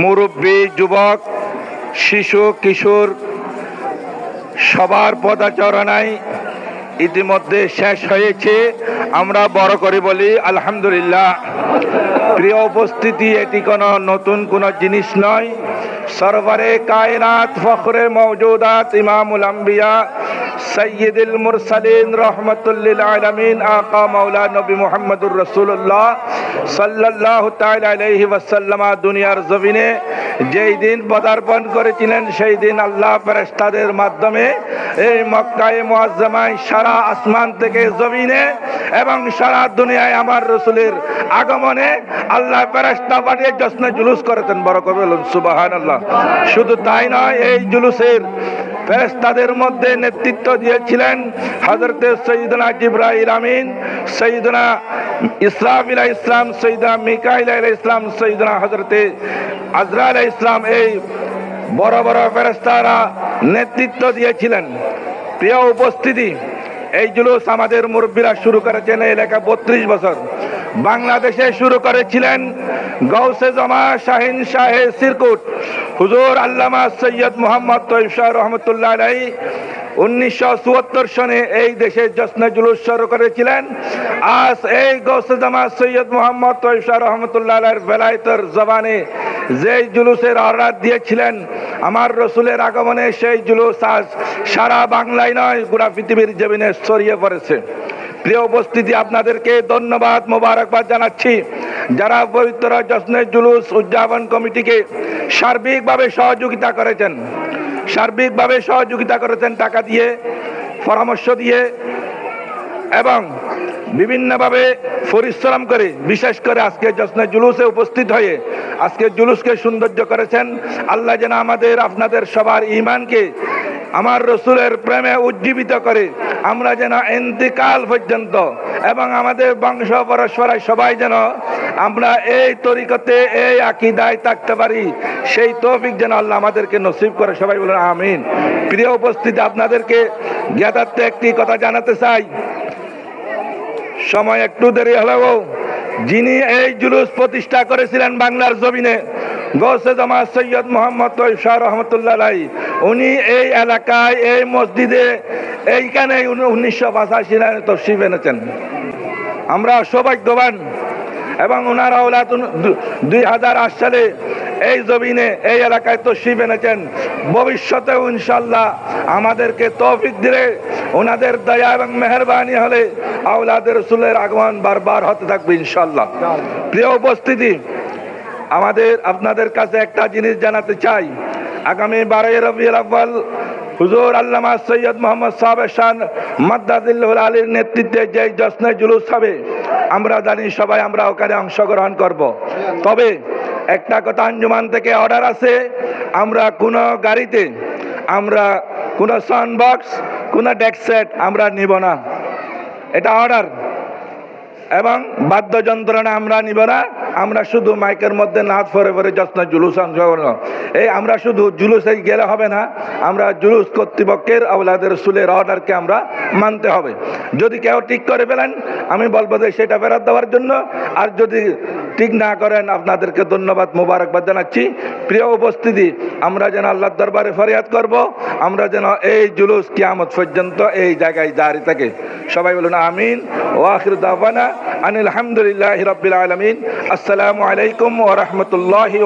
মুরব্বী, যুবক, শিশু, কিশোর, সবার পদাচরণায় ইতিমধ্যে শেষ হয়েছে। আমরা বড় করে বলি, আলহামদুলিল্লাহ। প্রিয় উপস্থিতি, এটি কোনো নতুন কোনো জিনিস নয়। সরবরে কায়নাত, ফখরে মৌজুদাত ইমামুল আম্বিয়া সৈয়দুল মুরসালিন রহমতুল্লিল আলমিন, আকা মৌলা নবী মোহাম্মদুর রসুল্লাহ সাল্লাহ তালাহি ওয়াসাল্লামা দুনিয়ার জমিনে যেই দিন পদার্পণ করেছিলেন, সেই দিন আল্লাহ ফেরেস্তাদের মাধ্যমে এই মক্কায় মোয়াজ্জামায় সারা আসমান থেকে জমিনে এবং সারা দুনিয়ায় আমার রসুলের আগমনে আল্লাহ ফেরেস্তা পাঠিয়ে জশ্নে জুলুস করেছেন। বড় কবি সুবাহান আল্লাহ শুধু তাই নয়, এই জুলুসের ফেরেস্তাদের মধ্যে নেতৃত্ব দিয়েছিলেন হজরত সঈদনা জিব্রাহিল আমিন সৈদনা ইসলাম ইসরাফিল ইসলাম সঈদনা মিকাইল ইসলাম সঈদনা হজরতে আজরাইল ইসলাম এই বড় বড় ফেরেস্তারা নেতৃত্ব দিয়েছিলেন। প্রিয় উপস্থিতি, এই জুলুস আমাদের মুরব্বীরা শুরু করেছেন এই এলাকা বত্রিশ বছর। বাংলাদেশে শুরু করেছিলেন গৌসে জমা শাহিন শাহে সিরকুট। হুজুর আল্লামা সৈয়দ মোহাম্মদ শাহ রহমতুল্লাহ আলাই উনিশশো চুয়াত্তর সনে এই দেশে জশ্নে জুলুস শুরু করেছিলেন। আজ এই গৌসে জামা সৈয়দ মোহাম্মদ শাহ রহমতুল্লাহ আলাইয়ের বেলায়তর জবানে যেই জুলুসের অর্ডার দিয়েছিলেন, আমার রসুলের আগমনে সেই জুলুস আজ সারা বাংলায় নয়, গোটা পৃথিবীর জমিনে ছড়িয়ে পড়েছে। প্রিয় উপস্থিতি, আপনাদেরকে ধন্যবাদ, মোবারকবাদ জানাচ্ছি। যারা পবিত্র জশ্নের জুলুস উদযাপন কমিটিকে সার্বিকভাবে সহযোগিতা করেছেন, সার্বিকভাবে সহযোগিতা করেছেন টাকা দিয়ে, পরামর্শ দিয়ে এবং বিভিন্নভাবে পরিশ্রম করে, বিশেষ করে আজকে জশ্নে জুলুসে উপস্থিত হয়ে আজকে জুলুসকে সৌন্দর্য করেছেন। আল্লাহ যেন আমাদের, আপনাদের সবার ইমানকে আমার রসুলের প্রেমে উজ্জীবিত করে আমরা যেন এন্তিকাল পর্যন্ত এবং আমাদের বংশ পরস্পরায় সবাই যেন আমরা এই তরিকতে, এই আকিদায় থাকতে পারি, সেই তৌফিক যেন আল্লাহ আমাদেরকে নসিব করে। সবাই বলেন, আমিন। প্রিয় উপস্থিতি, আপনাদেরকে জ্ঞাতার্থে একটি কথা জানাতে চাই। সময় একটু দেরি হলেও যিনি এই জুলুস প্রতিষ্ঠা করেছিলেন বাংলার জমিনে গৌসে জামা সৈয়দ মোহাম্মদ শাহ রহমতুল্লাহ উনি এই এলাকায়, এই মসজিদে, এইখানে উনি উনিশশো পঁচাশি তফসিব এনেছেন। আমরা সৌভাগ্যবান এবং ওনারা ওলা দুই হাজার আট সালে এই জমিনে, এই এলাকায় তশিব এনেছেন। ভবিষ্যতে ইনশাল্লাহ আমাদেরকে তৌফিক দিলে ওনাদের দয়া এবং মেহরবানি হলে আওলাদের রসুলের আগমন বারবার হতে থাকবে ইনশাল্লাহ প্রিয় উপস্থিতি আমাদের আপনাদের কাছে একটা জিনিস জানাতে চাই। আগামী বারোই রবিউল আব্বাল হুজুর আল্লামা সৈয়দ মোহাম্মদ সাহেব শান মাদ্দাদিল্লাহুল আলীর নেতৃত্বে যে জশ্নে জুলুস হবে, আমরা জানি সবাই আমরা ওখানে অংশগ্রহণ করব। তবে একটা কথা আঞ্জুমান থেকে অর্ডার আছে, আমরা কোনো গাড়িতে, আমরা কোনো সাউন্ড বক্স, কোনো ডেক সেট আমরা নিব না। এটা অর্ডার। এবং বাদ্যযন্ত্রণা আমরা নিব না। আমরা শুধু মাইকের মধ্যে নাচ ফরে ফরে যত্ন, জুলুস অংশগ্রহণ এই আমরা শুধু জুলুসে গেলে হবে না, আমরা জুলুস কর্তৃপক্ষের, আওলাদের সুলের অর্ডারকে আমরা মানতে হবে। যদি কেউ ঠিক করে ফেলেন, আমি বলব যে সেটা ফেরত দেওয়ার জন্য। আর যদি ঠিক না করেন, আপনাদেরকে ধন্যবাদ, মোবারকবাদ জানাচ্ছি। প্রিয় উপস্থিতি, আমরা যেন আল্লাহর দরবারে ফরিয়াদ করব, আমরা যেন এই জুলুস কিয়ামত পর্যন্ত এই জায়গায় জারি থাকে। সবাই বলুন আমিন ও আখির দাওয়ানা আনিল আলহামদুলিল্লাহ রবিল আলমিন। আসসালামু আলাইকুম ও রহমতুল্লাহি